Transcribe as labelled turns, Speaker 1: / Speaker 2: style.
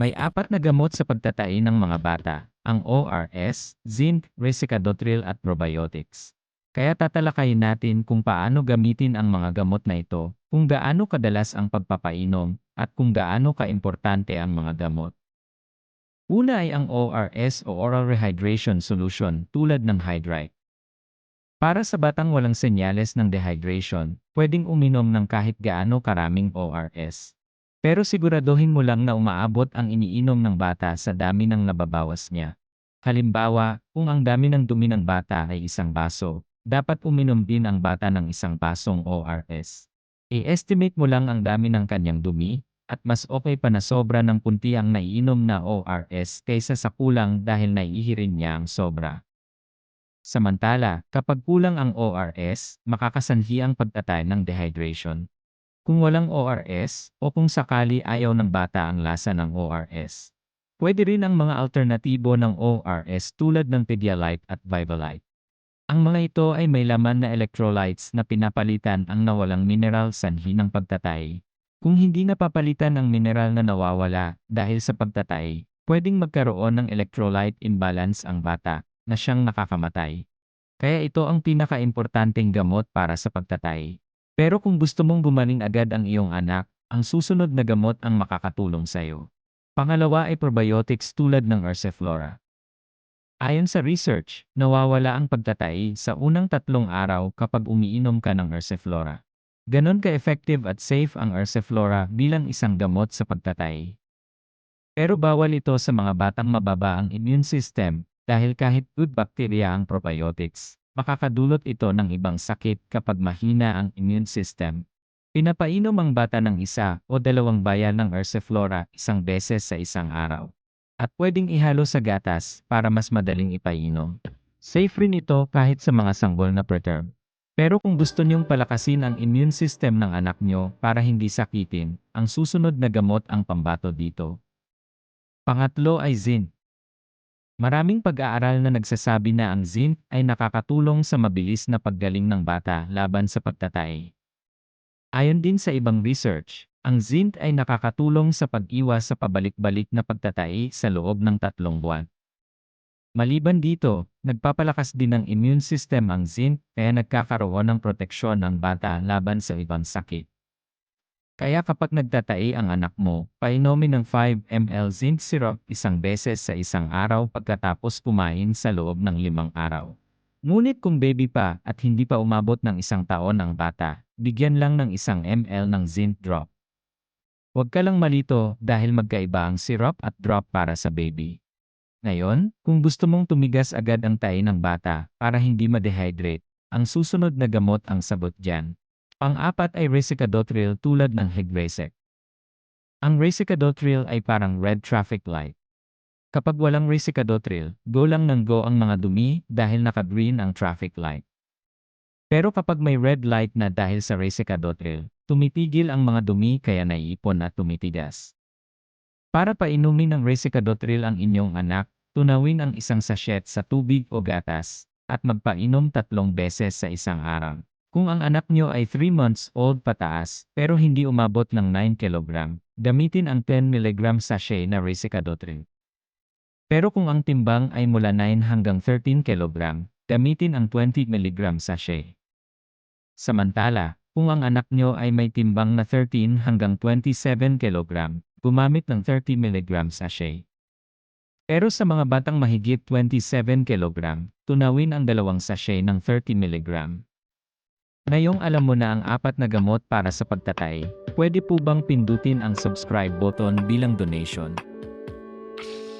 Speaker 1: May apat na gamot sa pagtatai ng mga bata, ang ORS, zinc, resicadotril at probiotics. Kaya tatalakayin natin kung paano gamitin ang mga gamot na ito, kung gaano kadalas ang pagpapainom, at kung gaano kaimportante ang mga gamot. Una ay ang ORS o Oral Rehydration Solution tulad ng Hydrite. Para sa batang walang senyales ng dehydration, pwedeng uminom ng kahit gaano karaming ORS. Pero siguraduhin mo lang na umaabot ang iniinom ng bata sa dami ng nababawas niya. Halimbawa, kung ang dami ng dumi ng bata ay isang baso, dapat uminom din ang bata ng isang basong ORS. I-estimate mo lang ang dami ng kanyang dumi, at mas okay pa na sobra ng punti ang naiinom na ORS kaysa sa kulang dahil naiihirin niya ang sobra. Samantala, kapag kulang ang ORS, makakasanhi ang pagtatay ng dehydration. Kung walang ORS, o kung sakali ayaw ng bata ang lasa ng ORS. Pwede rin ang mga alternatibo ng ORS tulad ng Pedialyte at Vivalite. Ang mga ito ay may laman na electrolytes na pinapalitan ang nawalang mineral sanhi ng pagtatay. Kung hindi napapalitan ang mineral na nawawala dahil sa pagtatay, pwedeng magkaroon ng electrolyte imbalance ang bata na siyang nakakamatay. Kaya ito ang pinaka-importanteng gamot para sa pagtatay. Pero kung gusto mong gumaling agad ang iyong anak, ang susunod na gamot ang makakatulong sa iyo. Pangalawa ay probiotics tulad ng Ursiflora. Ayon sa research, nawawala ang pagtatay sa unang tatlong araw kapag umiinom ka ng Ursiflora. Ganon ka-effective at safe ang Ursiflora bilang isang gamot sa pagtatay. Pero bawal ito sa mga batang mababa ang immune system dahil kahit good bacteria ang probiotics, makakadulot ito ng ibang sakit kapag mahina ang immune system. Pinapainom ang bata ng isa o dalawang bayan ng Ursiflora isang beses sa isang araw. At pwedeng ihalo sa gatas para mas madaling ipainom. Safe rin ito kahit sa mga sanggol na preterm. Pero kung gusto niyong palakasin ang immune system ng anak niyo para hindi sakitin, ang susunod na gamot ang pambato dito. Pangatlo ay zinc. Maraming pag-aaral na nagsasabi na ang zinc ay nakakatulong sa mabilis na paggaling ng bata laban sa pagtatay. Ayon din sa ibang research, ang zinc ay nakakatulong sa pag-iwas sa pabalik-balik na pagtatay sa loob ng tatlong buwan. Maliban dito, nagpapalakas din ng immune system ang zinc kaya nagkakaroon ng proteksyon ng bata laban sa ibang sakit. Kaya kapag nagtatai ang anak mo, painumin ng 5 ml zinc syrup isang beses sa isang araw pagkatapos kumain sa loob ng limang araw. Ngunit kung baby pa at hindi pa umabot ng isang taon ang bata, bigyan lang ng isang ml ng zinc drop. Huwag ka lang malito dahil magkaiba ang syrup at drop para sa baby. Ngayon, kung gusto mong tumigas agad ang tayo ng bata para hindi ma-dehydrate, ang susunod na gamot ang sabot dyan. Pang-apat ay resicadotril tulad ng Hegresec. Ang resicadotril ay parang red traffic light. Kapag walang resicadotril, go lang ng go ang mga dumi dahil naka-green ang traffic light. Pero kapag may red light na dahil sa resicadotril, tumitigil ang mga dumi kaya naiipon at tumitigas. Para painumin ng resicadotril ang inyong anak, tunawin ang isang sachet sa tubig o gatas, at magpainom tatlong beses sa isang araw. Kung ang anak nyo ay 3 months old pataas, pero hindi umabot ng 9 kg, gamitin ang 10 mg sachet na resicadotril. Pero kung ang timbang ay mula 9 hanggang 13 kg, gamitin ang 20 mg sachet. Samantala, kung ang anak nyo ay may timbang na 13 hanggang 27 kg, gumamit ng 30 mg sachet. Pero sa mga batang mahigit 27 kg, tunawin ang dalawang sachet ng 30 mg. Ngayong alam mo na ang apat na gamot para sa pagtatay, pwede po bang pindutin ang subscribe button bilang donation?